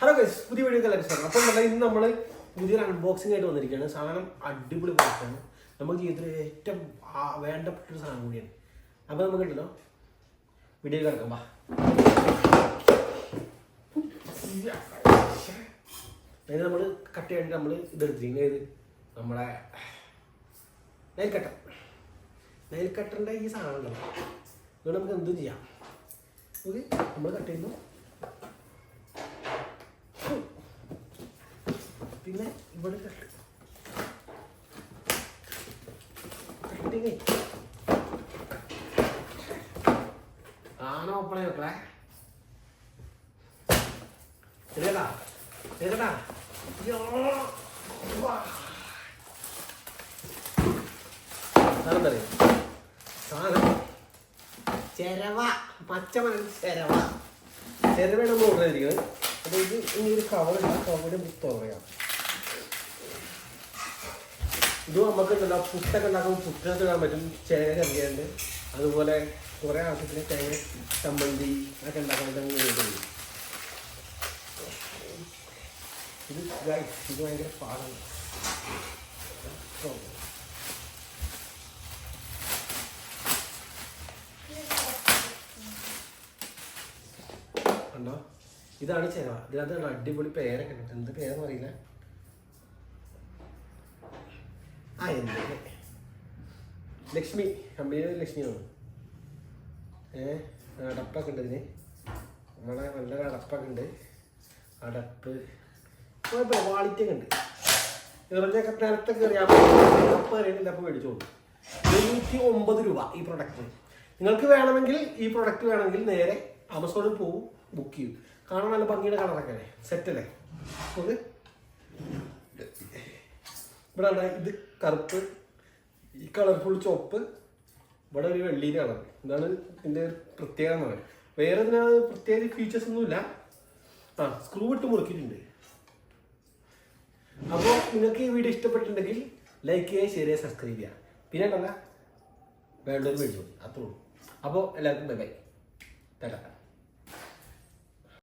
Hello guys പുതിയ video സ്വാഗതം. അപ്പം നല്ല ഇന്ന് നമ്മൾ പുതിയൊരു അൺബോക്സിംഗ് ആയിട്ട് വന്നിരിക്കുകയാണ്. സാധനം അടിപൊളി പ്രൊഡക്റ്റാണ് നമുക്ക് ജീവിതത്തിൽ ഏറ്റവും വേണ്ടപ്പെട്ട ഒരു സാധനം കൂടിയാണ്. അപ്പോൾ നമുക്ക് ഉണ്ടല്ലോ വീഡിയോ കിടക്കാം വാ. അതിന് നമ്മൾ കട്ട് ചെയ്യാൻ നമ്മൾ ഇതെടുത്തിരിക്കുന്നത് ഏത് നമ്മുടെ നെയിൽ കട്ടർ നെയിൽ കട്ടറിന്റെ ഈ സാധനം ഉണ്ടല്ലോ. അതുകൊണ്ട് നമുക്ക് എന്തും ചെയ്യാം. ഓക്കെ നമ്മൾ കട്ട് ചെയ്യുന്നു പിന്നെ ഇവിടെ കട്ട്. കട്ടിങ്. ആണോ ഓപ്പണേ മക്കളെ? ശരിയടാ ശരിയടാ. ചെരവ ചെരവ. ഇത് ഇനി ഒരു കവറുണ്ട് കവറിന്റെ മുത്ത് പറയാം ഇത് നമുക്ക് എന്താ പുട്ടൊക്കെ ഉണ്ടാക്കുമ്പോൾ പുട്ടിനൊക്കെ ഇടാൻ പറ്റും. ചേന ചെറിയുണ്ട്. അതുപോലെ കുറേ ആവശ്യത്തിന് തേങ്ങ ചമ്മന്തി ഒക്കെ ഉണ്ടാക്കാൻ വേണ്ടി ഇത് ഭയങ്കര പാടാണ്. ഇതാണ് ചേന. ഇതിനകത്ത് അടിപൊളി പേരൊക്കെ ഉണ്ട്. എന്ത് പേരെന്ന് അറിയില്ല. ആ എന്ത്? ലക്ഷ്മി കമ്പനിയുടെ ലക്ഷ്മിയാണ് ഏ അടപ്പൊക്കെ ഉണ്ട് ഇതിന്. നമ്മളെ നല്ലൊരു അടപ്പൊക്കെ ഉണ്ട്. അടപ്പ്. കുഴപ്പമില്ല ക്വാളിറ്റി ഒക്കെ ഉണ്ട്. എറിഞ്ഞൊക്കെ നേരത്തെ കയറിയാൽ അടപ്പ് അറിയണില്ല അപ്പോൾ മേടിച്ചോളൂ. എഴുന്നൂറ്റി ഒമ്പത് രൂപ ഈ പ്രൊഡക്റ്റ് നിങ്ങൾക്ക് വേണമെങ്കിൽ ഈ പ്രൊഡക്റ്റ് വേണമെങ്കിൽ നേരെ ആമസോണിൽ പോവും ബുക്ക് ചെയ്യും. കാണാൻ നല്ല ഭംഗിയുടെ കളറൊക്കെ അല്ലേ? സെറ്റ് അല്ലേ? ഇവിടെ ഇത് കറുപ്പ് ഈ കളർഫുൾ ചുവപ്പ് ഇവിടെ ഒരു വെള്ളിയുടെ കളർ ഇതാണ് ഇതിന്റെ പ്രത്യേകത എന്ന് പറയുന്നത് വേറെ ഇതിന് പ്രത്യേക ഫീച്ചേഴ്സ് ഒന്നുമില്ല. ആ സ്ക്രൂ ഇട്ട് മുറുക്കിയിട്ടുണ്ട്. അപ്പോൾ നിങ്ങൾക്ക് ഈ വീഡിയോ ഇഷ്ടപ്പെട്ടിട്ടുണ്ടെങ്കിൽ ലൈക്ക് ചെയ്യുക ഷെയർ ചെയ്യുക സബ്സ്ക്രൈബ് ചെയ്യുക. പിന്നെ കണ്ട വേണ്ടൊരു വീഡിയോ അത്രേ ഉള്ളൂ. അപ്പോൾ എല്ലാവർക്കും ബൈ ബൈ തരാം